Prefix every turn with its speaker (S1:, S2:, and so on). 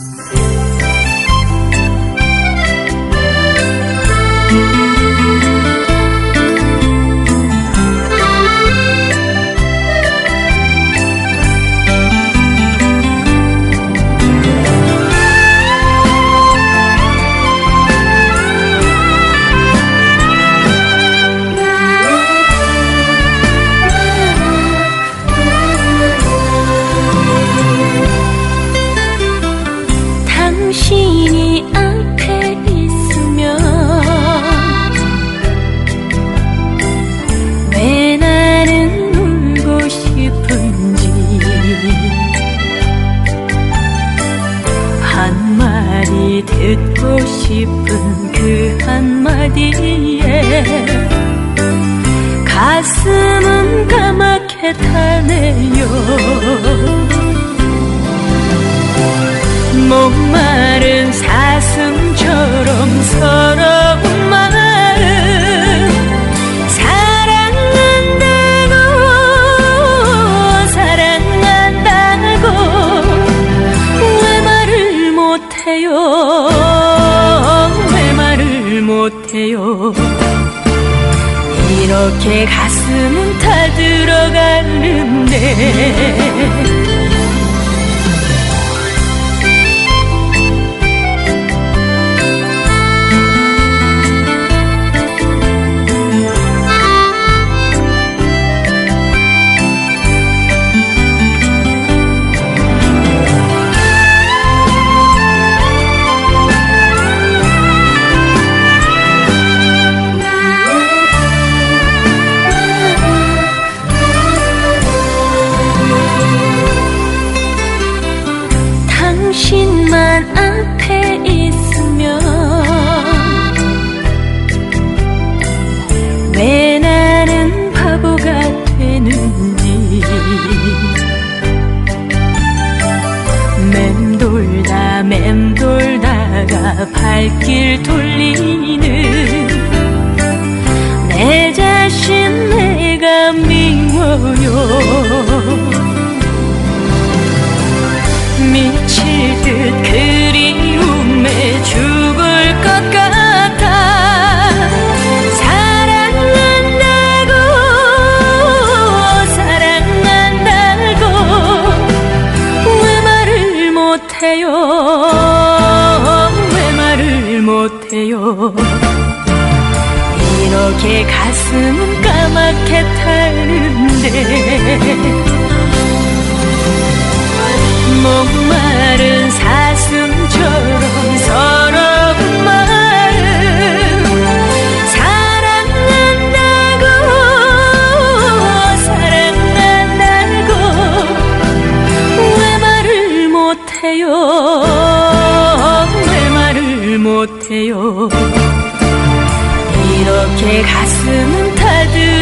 S1: Música 듣고 싶은 그 한마디에 가슴은 까맣게 타네요. 목마른 사슴처럼 서 이렇게 가슴은 타들어가는데 발길 돌리는 내 자신 내가 미워요. 미칠 듯 그리움에 죽을 것 같아 사랑한다고 사랑한다고 왜 말을 못해요 못해요. 이렇게 가슴은 까맣게 타는데 못해요. 이렇게 가슴은 타들어가는데